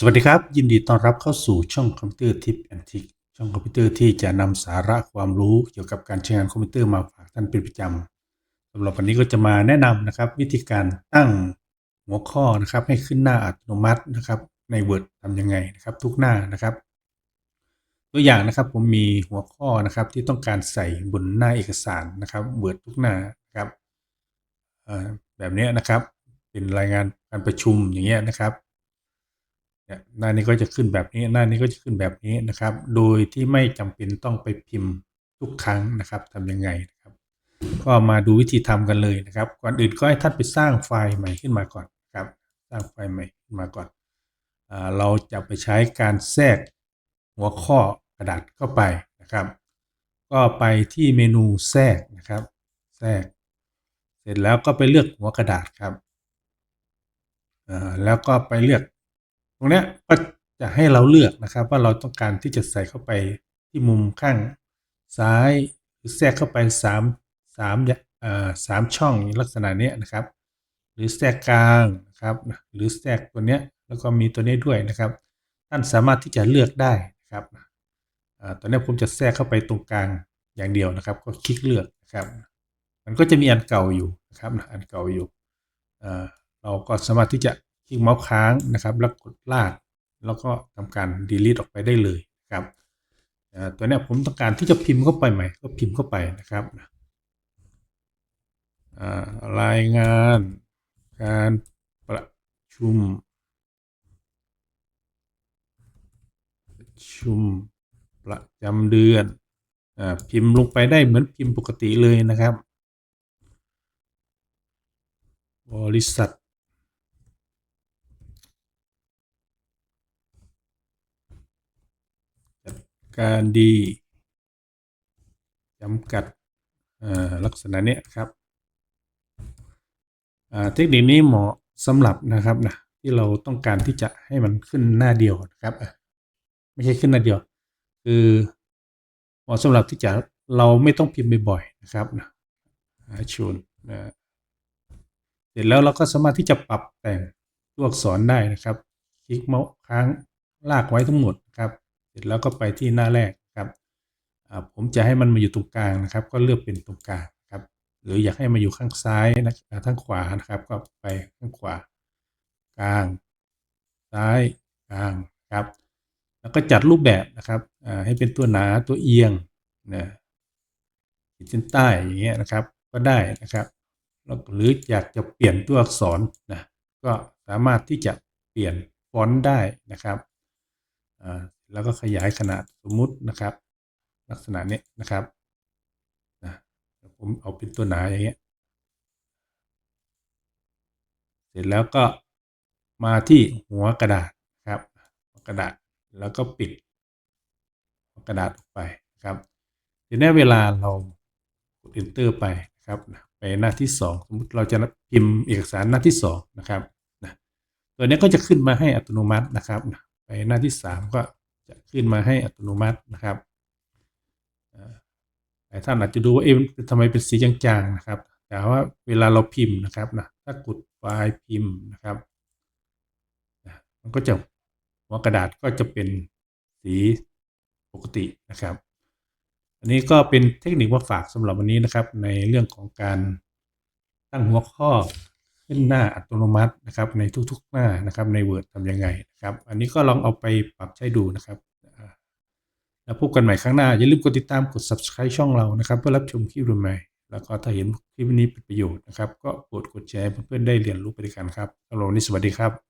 สวัสดีครับ ยินดีต้อนรับเข้าสู่ช่องคอมพิวเตอร์ทิปแอนทิกช่องคอมพิวเตอร์ที่จะนำสาระความรู้เกี่ยวกับการใช้งานคอมพิวเตอร์มาฝากท่านเป็นประจำสำหรับวันนี้ก็จะมาแนะนำนะครับ วิธีการตั้งหัวข้อนะครับ ให้ขึ้นหน้าอัตโนมัตินะครับ ใน Word ทำยังไงนะครับ ทุกหน้านะครับ ตัวอย่างนะครับผมมีหัวข้อนะครับ ที่ต้องการใส่บนหน้าเอกสารนะครับ Word ทุกหน้านะครับแบบนี้นะครับ เป็นรายงานการประชุมอย่างเงี้ยนะครับ หน้านี้ก็จะขึ้นแบบนี้ หน้านี้ก็จะขึ้นแบบนี้นะครับ โดยที่ไม่จำเป็นต้องไปพิมพ์ทุกครั้งนะครับทำยังไงนะครับ ก็มาดูวิธีทำกันเลยนะครับ ก่อนอื่นก็ให้ท่านไปสร้างไฟล์ใหม่ขึ้นมาก่อนครับ สร้างไฟล์ใหม่ขึ้นมาก่อนอเราจะไปใช้การแทรกหัวข้อกระดาษเข้าไปนะครับ ก็ไปที่เมนูแทรกนะครับ แทรก เสร็จแล้วก็ไปเลือกหัวกระดาษครับแล้วก็ไปเลือก ตรงเนี้ยก็จะให้เราเลือกนะครับ ว่าเราต้องการที่จะใส่เข้าไปที่มุมข้างซ้ายหรือแทรกเข้าไปสามสามอ่าสามช่องลักษณะเนี้ยนะครับ หรือแทรกกลางนะครับ หรือแทรกตัวเนี้ยแล้วก็มีตัวนี้ด้วยนะครับ ท่านสามารถที่จะเลือกได้นะครับอ่าตอนนี้ผมจะแทรกเข้าไปตรงกลางอย่างเดียวนะครับ ก็คลิกเลือกนะครับ มันก็จะมีอันเก่าอยู่นะครับอันเก่าอยู่เราก็สามารถที่จะ คลิกเมาส์ค้างนะครับ แล้วกดลาก แล้วก็ทำการ delete ออกไปได้เลยครับตัวนี้ผมต้องการที่จะพิมพ์เข้าไปใหม่ ก็พิมพ์เข้าไปนะครับรายงานการประชุม ประชุมประจำเดือนอพิมพ์ลงไปได้เหมือนพิมพ์ปกติเลยนะครับ บริษัท จัด การดีจำกัดลักษณะเนี้ยครับเทคนิคนี้เหมาะสำหรับนะครับนะที่เราต้องการที่จะให้มันขึ้นหน้าเดียวนะครับไม่ใช่ขึ้นหน้าเดียว คือเหมาะสำหรับที่จะเราไม่ต้องพิมพ์บ่อยๆนะครับนะชูนนะเสร็จแล้วเราก็สามารถที่จะปรับแต่งตัวอักษรได้นะครับ คลิกเมาส์ค้างลากไว้ทั้งหมดครับ ร็จแล้วก็ไปที่หน้าแรกครับผมจะให้มันมาอยู่ตรงกลางนะครับ ก็เลือกเป็นตรงกลางครับ หรืออยากให้มาอยู่ข้างซ้ายนะข้างขวานะครับ ก็ไปข้างขวา กลาง ซ้ายกลางครับ แล้วก็จัดรูปแบบนะครับให้เป็นตัวหนาตัวเอียงนะขีดเส้นใต้อย่างเงี้ยนะครับ ก็ได้นะครับแล้วหรืออยากจะเปลี่ยนตัวอักษรนะก็สามารถที่จะเปลี่ยนฟอนต์ได้นะครับ แล้วก็ขยายขนาดสมมุตินะครับ ลักษณะนี้นะครับนะผมเอาเป็นตัวหนาอย่างเงี้ยเสร็จแล้วก็มาที่หัวกระดาษครับกระดาษแล้วก็ปิดกระดาษออกไปครับทีนี้เวลาเรากด enter ไปครับไปหน้าที่สองสมมติเราจะพิมพ์เอกสารหน้าที่สองนะครับนะตัวนี้ก็จะขึ้นมาให้อัตโนมัตินะครับ ไปหน้าที่สามก็ จะขึ้นมาให้อัตโนมัตินะครับอ่าหลายท่านอาจจะดูว่าเอ๊ะทำไมเป็นสีจางๆนะครับแต่ว่าเวลาเราพิมพ์นะครับนะถ้ากดไฟล์พิมพ์นะครับมันก็จะหัวกระดาษก็จะเป็นสีปกตินะครับ อันนี้ก็เป็นเทคนิคมาฝากสำหรับวันนี้นะครับ ในเรื่องของการตั้งหัวข้อ ขึ้นหน้าอัตโนมัตินะครับในทุกๆหน้านะครับใน Word ทำยังไงนะครับ อันนี้ก็ลองเอาไปปรับใช้ดูนะครับแล้วพบกันใหม่ครั้งหน้า อย่าลืมกดติดตามกด subscribe ช่องเรานะครับเพื่อรับชมคลิปใหม่แล้วก็ถ้าเห็นคลิปนี้เป็นประโยชน์นะครับ ก็กดกดแชร์เพื่อนๆได้เรียนรู้ไปด้วยกันครับสำหรับวันนี้สวัสดีครับ